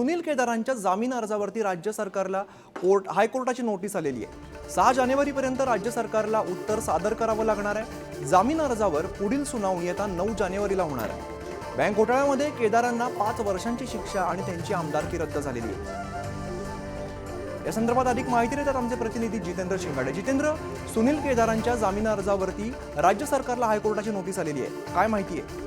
सुनील केदारांच्या जामीन अर्जावरती राज्य सरकारला कोर्ट हायकोर्टाची नोटीस आलेली आहे. सहा जानेवारीपर्यंत राज्य सरकारला उत्तर सादर करावं लागणार आहे. जामीन अर्जावर पुढील सुनावणी येता नऊ जानेवारीला होणार आहे. बँक घोटाळ्यामध्ये केदारांना पाच वर्षांची शिक्षा आणि त्यांची आमदारकी रद्द झालेली आहे. या संदर्भात अधिक माहिती देतात आमचे प्रतिनिधी जितेंद्र शिंगाडे. जितेंद्र सुनील केदारांच्या जामीन अर्जावरती राज्य सरकारला हायकोर्टाची नोटीस आलेली आहे. काय माहिती आहे?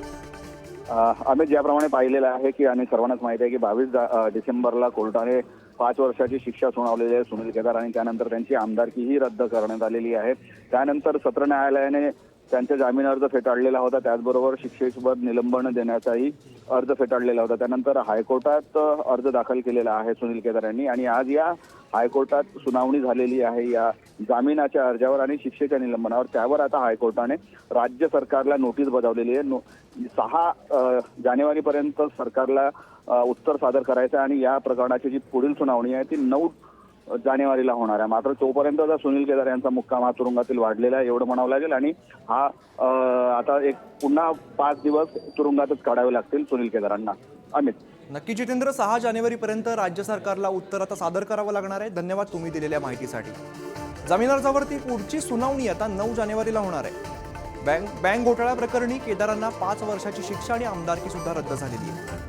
आम्ही ज्याप्रमाणे पाहिलेलं आहे की आणि सर्वांनाच माहिती आहे की बावीस डिसेंबरला कोर्टाने पाच वर्षाची शिक्षा सुनावलेली आहे सुनील केदार आणि त्यानंतर त्यांची आमदारकीही रद्द करण्यात आलेली आहे. त्यानंतर सत्र न्यायालयाने त्यांचा जामीन अर्ज फेटाळलेला होता. त्याचबरोबर शिक्षेसोबत निलंबन देण्याचाही अर्ज फेटाळलेला होता. त्यानंतर हायकोर्टात अर्ज दाखल केलेला आहे सुनील केदार यांनी आणि आज या हायकोर्टात सुनावणी झालेली आहे या जामिनाच्या अर्जावर आणि शिक्षेच्या निलंबनावर. त्यावर आता हायकोर्टाने राज्य सरकारला नोटीस बजावलेली आहे. नो सहा जानेवारीपर्यंत सरकारला उत्तर सादर करायचं आणि या प्रकरणाची जी पुढील सुनावणी आहे ती नऊ जानेवारीला होणार आहे. मात्र तोपर्यंत आता सुनील केदार यांचा मुक्काम हा तुरुंगातील वाढलेला आहे एवढं म्हणावं लागेल. आणि हा आता एक पुन्हा पाच दिवस तुरुंगातच काढावे लागतील सुनील केदारांना. अमित. नक्की जितेंद्र सहा जानेवारीपर्यंत राज्य सरकारला उत्तर आता सादर करावं लागणार आहे. धन्यवाद तुम्ही दिलेल्या माहितीसाठी. जामीन अर्जावरती पुढची सुनावणी आता नऊ जानेवारीला होणार आहे. बँक बँक घोटाळा प्रकरणी केदारांना पाच वर्षाची शिक्षा आणि आमदारकी सुद्धा रद्द झालेली आहे.